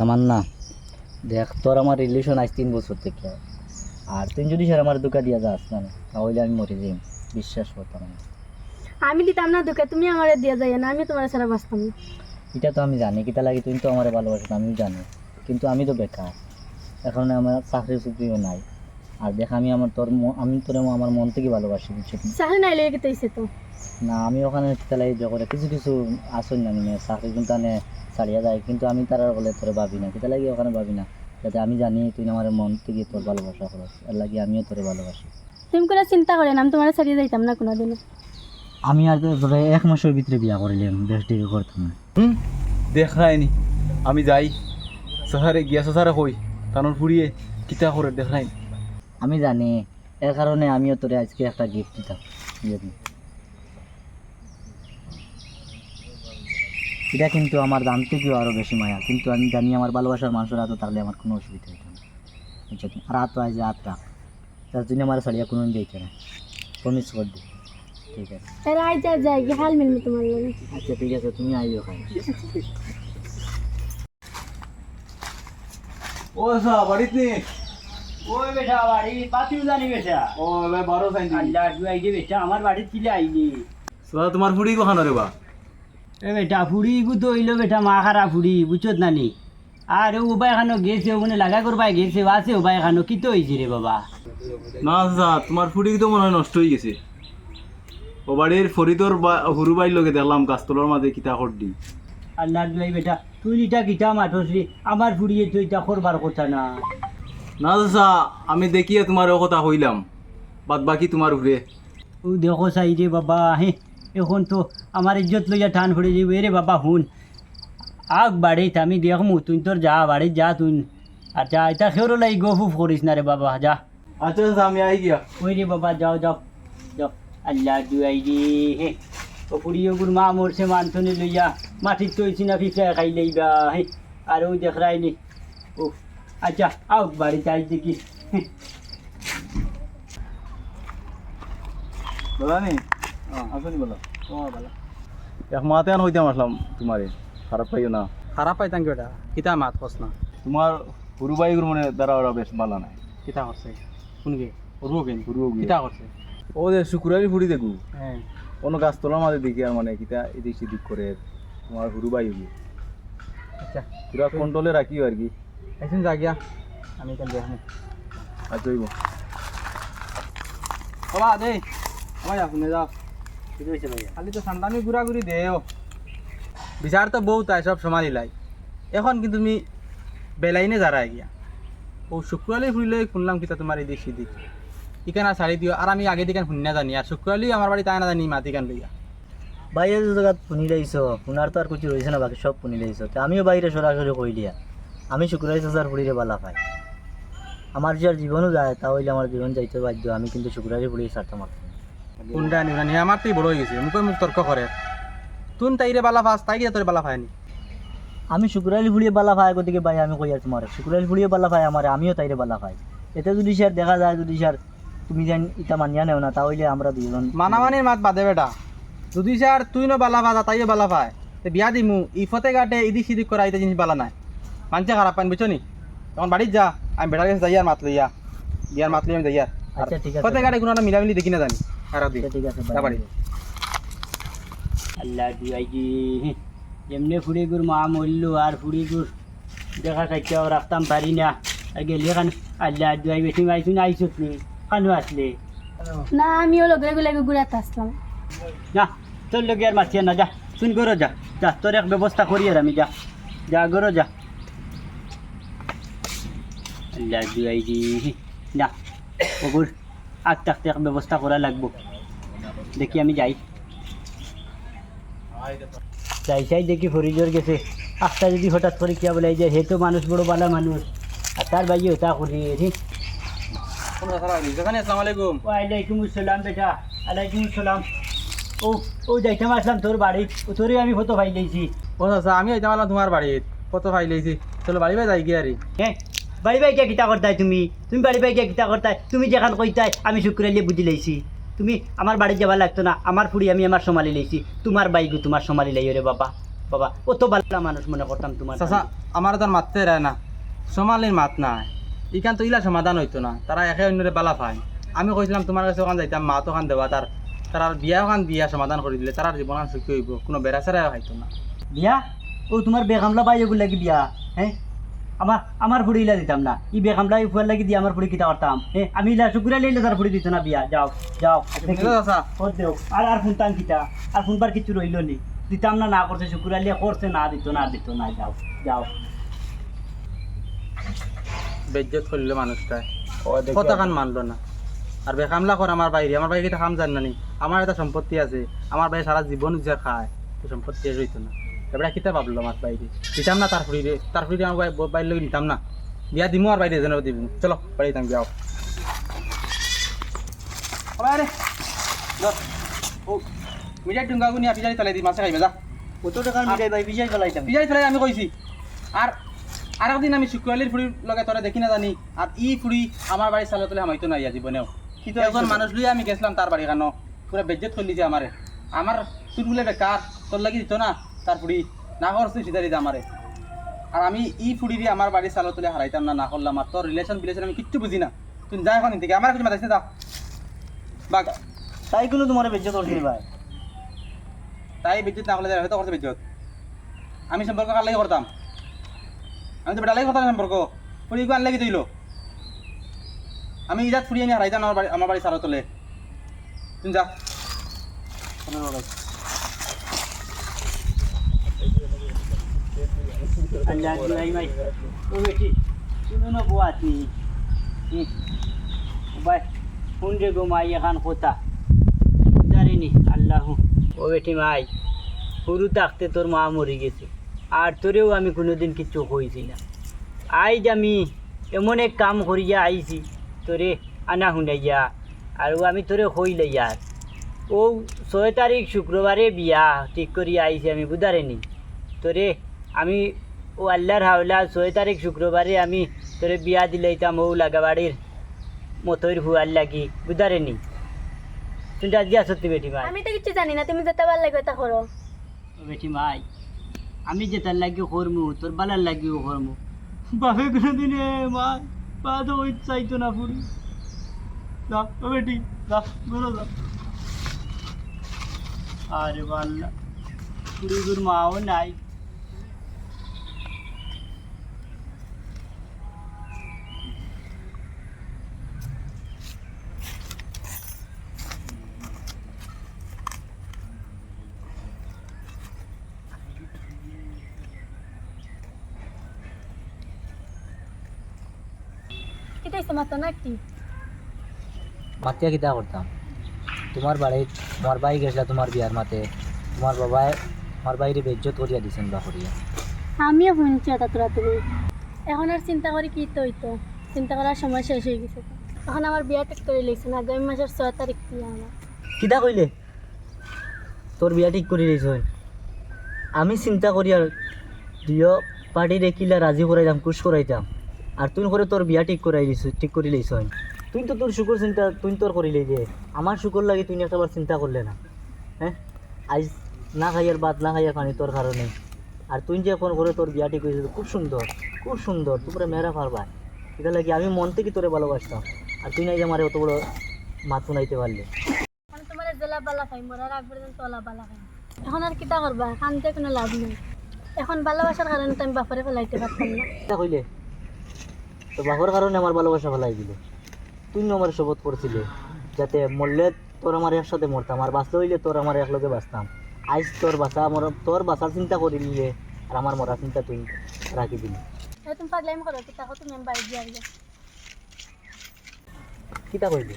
তামান্না দেখ তোর আমার রিলেশন আজ তিন বছর থেকে। আর তুই যদি স্যার আমার দোকা দিয়া যাস না তাহলে আমি মরে যাই বিশ্বাস করতাম না। আমি দিতাম না দোকা তুমি আমার দিয়ে যাই না আমি তোমার সারা বাঁচতাম না। এটা তো আমি জানি কিতা লাগে তুই তো আমার ভালোবাসো আমিও জানি। কিন্তু আমি তো বেকার। এখন আমার চাকরি চুকরিও নাই। আর দেখ আমি আমার তোর ম- আমি তোর আমার মন থেকে ভালোবাসি বুঝছ তুমি? চাকরি নাই লেগে গেছে তো। না আমি ওখানে তেলাই করে কিছু কিছু আসন না মানে চাকরি কিন্তু আনে ছাড়িয়া যায় কিন্তু আমি তারা বলে তোর ভাবি না কিতা লাগে ওখানে ভাবি না। যাতে আমি জানি তুই আমার মন থেকে তোর ভালোবাসা করস এর লাগে আমিও তোর ভালোবাসি। তুমি কোনো চিন্তা করেন আমি তোমার ছাড়িয়ে যাইতাম না কোনোদিনও। আমি আর তোর এক মাসের ভিতরে বিয়া করিলাম বেশ দেরি করতাম না। হুম? দেখ রায়নি আমি যাই। শহরে গিয়া শহরে হই তানোর ফুরিয়ে কিতা করে দেখ রাইনি আমি জানি এর কারণে আমিও তোরে আজকে একটা গিফট দিতাম। এটা কিন্তু আমার দাম থেকেও আরও বেশি মায়া। কিন্তু আমি জানি আমার ভালোবাসার মানুষের হাতে থাকলে আমার কোনো অসুবিধা হতো না। বুঝছ তুমি? আর হাত আজ হাত রাখ তার জন্য আমার শাড়িয়া কোনো দিতে না প্রমিস কর দি ঠিক আছে। এর আই যা যাই হাল মিলবে তোমার লগে। আচ্ছা ঠিক আছে তুমি আইও খাই। ও সা বাড়িত নি ওই বেটা বাড়ি পাতিও জানি বেটা। ও এবার বারো সাইন আল্লাহ দুয়াই যে বেটা আমার বাড়ি ছিলে আইনি সা তোমার ফুড়ি কখান রে বা? এ বেটা ফুড়ি গু তো হইল বেটা মা খারা ফুড়ি বুঝছত নানি আর ও উবাই খানো গেছে ওখানে লাগা করবাই গেছে আছে উবাই খানো কি তো হয়েছে রে বাবা? না সা তোমার ফুড়ি তো মনে হয় নষ্ট হয়ে গেছে। ও বাড়ির ফরিদর বা হুরু বাড়ির লোকে দেখলাম গাছতলার মাঝে কিতা করডি। আল্লাহ দুয়াই বেটা তুই ইটা কিটা মাঠসলি আমার ফুড়িয়ে তুই ইটা করবার কথা না। না আমি দেখিয়ে তোমার ও কথা হইলাম। বাদ বাকি তোমার ঘুরে ও দেখো চাই রে বাবা হে এখন তো আমার ইজ্জত লইয়া টান পড়ে যাবে রে বাবা হুন আগ বাড়িত আমি দেখমু তুই তোর যা বাড়িত যা তুই। আর যা এটা খেয়েও লাই গফুফ করিস না রে বাবা যা। আচ্ছা আমি আই গিয়া। ওই রে বাবা যাও যাও যাও। আল্লাহ দুয়াই রে হে। ও পুরিও গুর মা মরছে মানসনে লইয়া মাটির তৈছি না ফিফা খাই লইবা হে। আর ওই দেখ রাইনি ও আচ্ছা আও বাড়িতে আই দেখি। বলা নি আসনি বলা। এক মাতে আন হইতাম আসলাম তোমারে। খারাপ পাইও না। খারাপ পাইতাম কেটা কিতা মাত কস না। তোমার হুরু বাইগুর মানে দ্বারা ওরা বেশ ভালো নাই। কিতা করছে? শুনগে করব কেন হুরু কিতা করছে? ও যে শুক্রারি ফুড়ি দেখু। হ্যাঁ। কোনো গাছ তোলার মাঝে দেখি আর মানে কিতা এদিক সেদিক করে। তোমার হুরু বাই আচ্ছা। পুরা কন্ট্রোলে রাখি আর কি। এখন যা গিয়া আমি কেন দেখো আর চইব বাবা দে আমার শুনে যাও খালি তো সান্দামি ঘুরা ঘুরি দেও বিচার তো বউ তাই সব সমালি লাই এখন কিন্তু তুমি বেলাইনে যারা গিয়া ও শুক্রালি ফুরিলে শুনলাম কিতা তোমার এদিক সেদিক ইকানা ছাড়ি দিও আর আমি আগে দিকে শুনি না জানি আর শুক্রালি আমার বাড়ি তাই না জানি মাতি কান লইয়া বাইরে যে জায়গাত পুনি লাইছ পুনার তো আর কিছু রয়েছে না বাকি সব পুনি লাইছ তো আমিও বাইরে সরাসরি কইলিয়া আমি শুক্রাই হাজার ফুড়িরে বালা পাই। আমার যে আর জীবনও যায় তা হইলে আমার জীবন যাইতে বাধ্য। আমি কিন্তু শুক্রারি ফুড়ি ছাড়তে পারতাম না। কোনটা নিবা নি? আমার তুই বড় হয়ে গেছে। মুখে মুখ তর্ক করে। তুন তাইরে বালা ফাস তাই তোর বালা পায়নি। আমি শুক্রাইল ফুড়িয়ে বালা পাই গতিকে ভাই আমি কই আর তোমার শুক্রাইল ফুড়িয়ে বালা পাই আমার আমিও তাইরে বালা পাই। এতে যদি স্যার দেখা যায় যদি স্যার তুমি যেন ইটা মানিয়া নেও না তাহলে আমরা দুজন মানামানির মাত বাদে বেটা। যদি স্যার তুই ন বালা ভাজা তাইও বালা পায় তে বিয়া দিমু। ইফতে গাটে ইদিক সিদিক করা ইতে জিনিস বালা নাই। মানছে খারাপ পান বুঝছ নি তখন বাড়িত যা আমি বেটার কাছে যাই আর মাত লইয়া বিয়ার মাত লই আমি যাই আর আচ্ছা, ঠিক আছে। কোনো মিলামিলি দেখি না জানি আর ঠিক আছে যা বাড়ি। আল্লাহ দুয়াই এমনি ফুড়ি গুর মা মরল আর ফুড়ি গুর দেখা থাকতে রাখতাম পারি না আর গেলে খান আল্লাহ দুয়াই বেশি আইসুন আইসুত নি খানো আসলে না আমিও লগে লগে ঘুরাতে আসলাম না তোর লোক আর মারছি না যা শুন করো যা যা তোর এক ব্যবস্থা করি আর আমি যা যা করো যা যে হে, না ওগুর আগ থাকতে ব্যবস্থা করা লাগবো দেখি আমি যাই যাই চাই দেখি ফরিজর গেছে আখটা যদি হঠাৎ করে কিয়া বলে এই যে হে তো মানুষ বড় বালা মানুষ আর তার বাইয়ে ওটা করি ওয়ালাইকুম আসসালাম বেটা আলাইকুম আসসালাম ও ও যাইতাম আসলাম তোর বাড়ি ও তোরে আমি ফটো পাই দিয়েছি ও আচ্ছা আমি আলাম তোমার বাড়িত কত ফাই লইছি চলো বাড়ি যাই গিয়ে আরি হ্যাঁ বাড়ি বাই গিয়া কিতা করতাই তুমি? তুমি বাড়ি বাই গিয়া কিতা করতাই? তুমি যেখান কইতাই আমি শুক্রাইলে বুঝি লাইছি তুমি আমার বাড়ি যাবার লাগতো না আমার ফুড়ি আমি আমার সমালি লাইছি তোমার বাইগু তোমার সমালি লাই রে বাবা বাবা। অত বাল্লা মানুষ মনে করতাম তোমার চাচা আমার তার মারতে রায় না। সোমালির মাত নাই। ইখান তো ইলা সমাধান হইতো না। তারা একে অন্যরে বালা পায়। আমি কইছিলাম তোমার কাছে ওখান যাইতাম মা তো ওখান দেওয়া তার তার বিয়া ওখান দিয়া সমাধান করে দিলে। তার জীবন সুখী হইব। কোনো বেড়া চেরা হইতো না। বিয়া? ও তোমার বেকামলা পাই এগুলো লাগি বিয়া হ্যাঁ আমার আমার ফুড়ি ইলা দিতাম না। ই বেকামলা ফুয়ার লাগি দিয়ে আমার ফুড়ি কিতা করতাম হ্যাঁ আমি ইলা শুকুরা লইলে তার ফুড়ি দিত না বিয়া। যাও যাও চাচা ও দেও। আর আর ফোনতাম কিতা? আর ফোনবার কিছু রইল নি। দিতাম না না করছে শুকুরা লিয়া করছে না দিত না দিত না যাও যাও। বেজ্জত করলে মানুষটায় কত কান মানলো না। আর বেকামলা কর আমার বাইরে। আমার বাইরে কাম জান না নি। আমার একটা সম্পত্তি আছে। আমার বাইরে সারা জীবন যে খায়। তো সম্পত্তি আর হইতো না। এবার কিতা ভাবলো আমার বাইরে। দিতাম না তার ফুড়িরে তার ফুড়িরে আমার বাইরে লোক নিতাম না। বিয়া দিমু আর বাইরে যেন দিব চলো বাড়ি তাম যাও বাইরে ও মিডিয়া ডুঙ্গা গুনি পিজারি তালে দি মাছে খাইবে যা। কত টাকার মিটাই ভাই? বিজয় ফেলাইতাম পিজারি তালে আমি কইছি। আর আর একদিন আমি শুক্রালির ফুড়ির লগে তোরা দেখি না জানি। আর ই ফুড়ি আমার বাড়ি চালে তোলে হামাইতো না ইয়া জীবনেও। কি তো একজন মানুষ লুই আমি গেছিলাম তার বাড়ি কেন পুরো বেজ্জত করলি যে আমারে। আমার চুলগুলো বেকার তোর লাগি দিত না। তার ফুড়ি না করছে সিধারি দে আমারে। আর আমি ই ফুড়ি দিয়ে আমার বাড়ি চালো তুলে হারাইতাম না না করলাম আর তোর রিলেশন রিলেশন আমি কিচ্ছু বুঝি না। তুই যা এখন থেকে আমার কিছু মাথাইছে দাও বাঘ। তাই কোনো তোমার বেজ্জত করছিলি ভাই। তাই বিদ্যুৎ না করলে হয়তো করছে বিদ্যুৎ আমি সম্পর্ক কার লাগে করতাম? আমি তো বেটা লাগে করতাম সম্পর্ক। ফুড়ি গান লাগি দিল আমি ইজাত ফুড়ি আনি হারাইতাম আমার বাড়ি আমার বাড়ি চালো তোলে। তুই যা। মাই না থাকতে তোর মা মরে গেছে আর তোরেও আমি কোনোদিন কিছু কইছি না আইজ আমি এমন এক কাম করিয়া আইছি তোরে আনা শুনাইয়া আৰু আমি তোরে কইলে ইয়ার ও ছয় তারিখ শুক্রবারে বিয়া ঠিক করিয়া আইছি আমি বুধারেনি তোরে আমি ও আল্লাহর হাওলা ছয় তারিখ শুক্রবারে আমি তোরে বিয়া দিলাইতাম ও লাগাবাড়ির মতৈর হুয়ার লাগি বুধারেনি। তুই আজকে আসতি বেটি ভাই? আমি তো কিছু জানি না তুমি যেতে ভালো লাগবে তা করো বেটি ভাই আমি যে তার লাগি করমু তোর বালার লাগিও করমু। বাপে কোনো দিনে মা পা তো ওই চাইতো না পুরি যা ও বেটি যা বেরো যা। আরে বাল্লা পুরি গুর মাও নাই। এটা হচ্ছে মাত্র না কি মাতিয়া কিতা করতাম? তোমার বাড়ি তোমার বাই গেছিলা তোমার বিয়ার মাতে তোমার বাবাই আমার বাইরে বেজ্জত করিয়া দিছেন বা করিয়া আমিও শুনছি এটা তোরা তুমি এখন আর চিন্তা করি কি তো হইতো। চিন্তা করার সময় শেষ হয়ে গেছে। এখন আমার বিয়া ঠিক করে লেগেছে আগামী মাসের ছয় তারিখ বিয়া আমার। কিতা কইলে? তোর বিয়া ঠিক করে দিছ আমি চিন্তা করি আর দুইও পার্টি দেখিলে রাজি করাইতাম খুশ করাইতাম। আর তুই করে তোর বিয়া ঠিক করাই দিছ ঠিক করে লইছ তুই তো তোর শুকুর চিন্তা তুই তোর করিলি যে। আমার শুকুর লাগে তুই একটাবার চিন্তা করলে না। হ্যাঁ? আজ না খাইয়ার বাদ না খাইয়ার পানি তোর কারণে। আর তুই যে ফোন করে তোর বিয়া ঠিক হয়েছিল খুব সুন্দর খুব সুন্দর। তোমরা মেয়েরা পারবা। এটা লাগে আমি মন থেকে তোরে ভালোবাসতাম। আর তুই নাই যে আমার অত বড় মাত শুনাইতে পারলে। এখন তোমার জেলা বালা পাই মরার আগ পর্যন্ত ওলা বালা পাই এখন আর কিতা করবা? কানতে কোনো লাভ নেই। এখন ভালোবাসার কারণে তো আমি বাপরে ফেলাইতে পারতাম না। কইলে? তো বাপর কারণে আমার ভালোবাসা ফেলাই দিল। তুই আমার শপথ করছিলে যাতে মরলে তোর আমার একসাথে মরতাম আর বাঁচলে হইলে তোর আমার একলগে বাঁচতাম। আজ তোর বাঁচা আমার তোর বাঁচার চিন্তা করিলে আর আমার মরার চিন্তা তুই রাখি দিলি। তুমি পাগলামি করো কিতা কো তুমি আমি বাড়ি দিয়ে আসবে কিতা কইলি?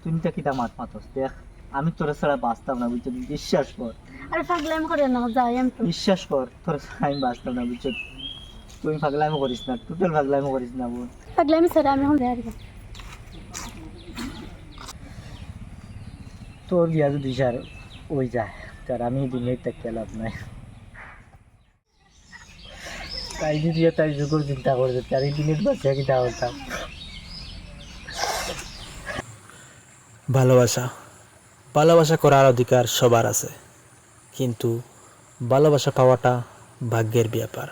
তুই তো কিতা মাত মাতস দেখ আমি তোর ছাড়া বাঁচতাম না বুঝছ বিশ্বাস কর। আরে পাগলামি করে না যাই আমি বিশ্বাস কর তোর ছাড়া আমি বাঁচতাম না বুঝছ তুই ফাগলামি করিস না টোটাল ফাগলামি করিস না বোন। পাগলামি ছেড়ে আমি এখন যাই তোর বিয়া যদি স্যার ওই যায় তার আমি দুনিয়ায় তাকিয়ে লাভ নাই। তাই যদি তাই যুগর চিন্তা করছে তার এই দিনের বাচ্চা কি তা ভালোবাসা। ভালোবাসা করার অধিকার সবার আছে। কিন্তু ভালোবাসা পাওয়াটা ভাগ্যের ব্যাপার।